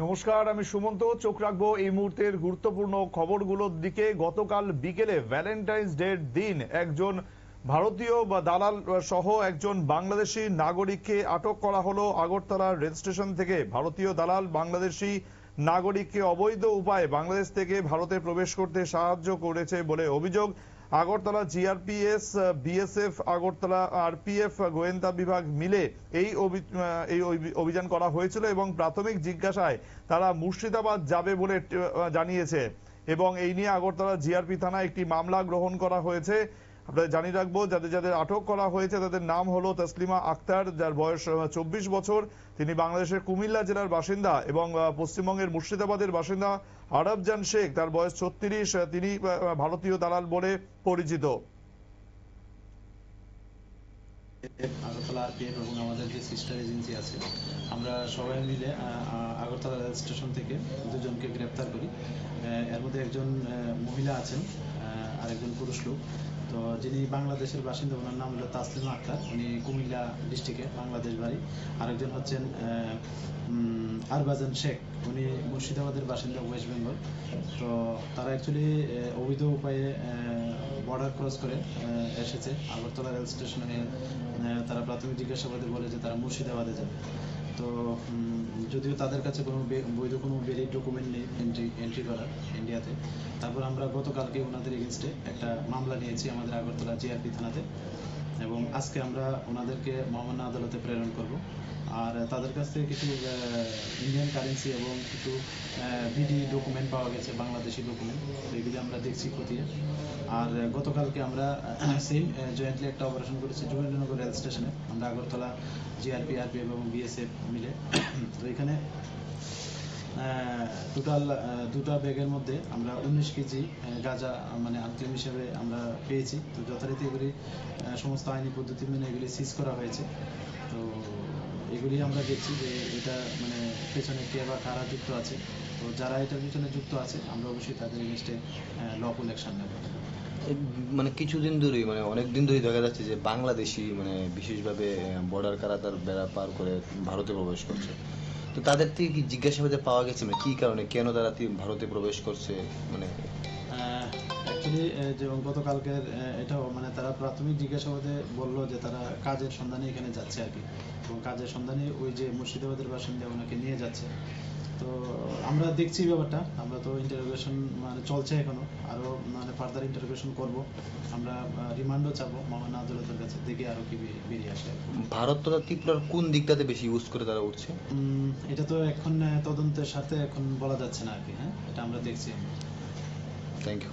নমস্কার, আমি সুমন্ত। চোখ রাখব এই মুহূর্তের গুরুত্বপূর্ণ খবরগুলোর দিকে। গতকাল বিকেলে ভ্যালেন্টাইন্স ডের দিন একজন ভারতীয় বা দালাল সহ একজন বাংলাদেশি নাগরিককে আটক করা হলো আগরতলা রেল স্টেশন থেকে। ভারতীয় দালাল বাংলাদেশি নাগরিককে অবৈধ উপায়ে বাংলাদেশ থেকে ভারতে প্রবেশ করতে সাহায্য করেছে বলে অভিযোগ। Agartala GRPS BSF, Agartala RPF, গোয়েন্দা বিভাগ মিলে এই এই অভি- অভিযান করা হয়েছিল এবং প্রাথমিক জিজ্ঞাসায় তারা মুর্শিদাবাদ যাবে বলে জানিয়েছে। এবং এই নিয়ে আগরতলা জিআরপি থানায় একটি মামলা গ্রহণ করা হয়েছে। আপনাদের জানিয়ে রাখব যাদের যাদের আটক করা হয়েছে তাদের নাম হলো তসলিমা আক্তার যার বয়স চব্বিশ বছর। তিনি বাংলাদেশের কুমিল্লা জেলার বাসিন্দা এবং পশ্চিমবঙ্গের মুর্শিদাবাদের বাসিন্দা আরবজান শেখ। তার বয়স ছত্রিশ তিনি ভারতীয় দালাল বলে পরিচিত। আগরতলা আরপিএফ এবং আমাদের যে সিস্টার এজেন্সি আছে আমরা সবাই মিলে আগরতলা রেল স্টেশন থেকে দুজনকে গ্রেপ্তার করি। এর মধ্যে একজন মহিলা আছেন আহ, আর একজন পুরুষ লোক। তো যিনি বাংলাদেশের বাসিন্দা, ওনার নাম হলো তাসলিমা আক্তার। উনি কুমিল্লা ডিস্ট্রিক্টে বাংলাদেশ বাড়ি। আরেকজন হচ্ছেন আরবাজান শেখ। উনি মুর্শিদাবাদের বাসিন্দা, ওয়েস্ট বেঙ্গল। তো তারা অ্যাকচুয়ালি অবৈধ উপায়ে বর্ডার ক্রস করে এসেছে। আগরতলা রেল স্টেশনে তারা প্রাথমিক জিজ্ঞাসাবাদে বলে যে তারা মুর্শিদাবাদে যাবে। তো যদিও তাদের কাছে কোনো বৈধ কোনো ভ্যালিড ডকুমেন্ট নেই এন্ট্রি এন্ট্রি করার ইন্ডিয়াতে তারপর আমরা গতকালকে ওনাদের এগেনস্টে একটা মামলা নিয়েছি আমাদের আগরতলা জিআরপি থানাতে এবং আজকে আমরা ওনাদেরকে মহামান্য আদালতে প্রেরণ করব। তাদের কাছ থেকে কিছু ইন্ডিয়ান কারেন্সি এবং কিছু বিডি ডকুমেন্ট পাওয়া গেছে, বাংলাদেশি ডকুমেন্ট তো এগুলি আমরা দেখছি খতিয়ে। আর গতকালকে আমরা সেম জয়েন্টলি একটা অপারেশন করেছি যোগেন্দ্রনগর রেল স্টেশনে, আমরা আগরতলা জিআরপি আরপিএফ এবং বিএসএফ মিলে। তো এখানে টোটাল দুটা ব্যাগের মধ্যে আমরা উনিশ কেজি গাঁজা মানে আনক্লেম হিসেবে আমরা পেয়েছি। তো যথারীতি এগুলি সমস্ত আইনি পদ্ধতি মেনে এগুলি সিজ করা হয়েছে। তো এগুলি আমরা দেখছি যে এটা মানে পেছনে কে বা কারা যুক্ত আছে। তো যারা এটার পিছনে যুক্ত আছে আমরা অবশ্যই তাদের এগেনস্টে লফুল অ্যাকশন নেব। মানে কিছুদিন ধরেই মানে অনেক দিন ধরেই দেখা যাচ্ছে যে বাংলাদেশি মানে বিশেষভাবে বর্ডার কারাতার বেড়া পার করে ভারতে প্রবেশ করছে। তো তাদের থেকে কি জিজ্ঞাসাবাদে পাওয়া গেছে মানে কি কারণে? কেন তারা ভারতে প্রবেশ করছে? মানে অ্যাকচুয়ালি যেমন গতকালকের এটাও মানে তারা প্রাথমিক জিজ্ঞাসাবাদে বলল যে তারা কাজের সন্ধানে এখানে যাচ্ছে আর কি। এবং কাজের সন্ধানে ওই যে মুর্শিদাবাদের বাসিন্দা ওনাকে নিয়ে যাচ্ছে। তো আমরা দেখছি ব্যাপারটা। আমরা তো ইন্টারোগেশন মানে চলছে এখনও। আরও মানে ফার্দার ইন্টারোগেশন করব। আমরা রিমান্ডও চাবো মহামান্য আদালতের কাছে। দেখে আরও কি বেরিয়ে আসে। ভারত তথা ত্রিপুরার কোন দিকটাতে বেশি ইউজ করে তারা উঠছে? এটা তো এখন তদন্তের সাথে এখন বলা যাচ্ছে না আর কি হ্যাঁ? এটা আমরা দেখছি। থ্যাংক ইউ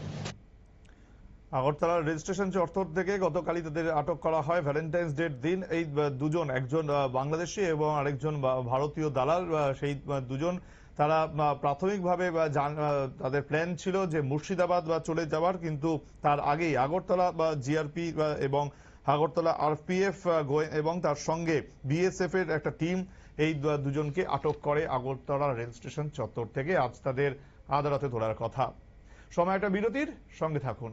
আগরতলা রেজিস্ট্রেশন চত্বর থেকে গতকালই তাদের আটক করা হয় ভ্যালেন্টাইন্স ডের দিন। এই দুজন, একজন বাংলাদেশি এবং আরেকজন ভারতীয় দালাল সেই দুজন তারা প্রাথমিকভাবে তাদের প্ল্যান ছিল যে মুর্শিদাবাদ বা চলে যাওয়ার, কিন্তু তার আগেই আগরতলা বা জিআরপি এবং আগরতলা আরপিএফ এবং তার সঙ্গে বিএসএফ এর একটা টিম, এই দুজনকে আটক করে আগরতলা রেল স্টেশন চত্বর থেকে। আজ তাদের আদালতে ধরার কথা। সময় একটা বিরতির, সঙ্গে থাকুন।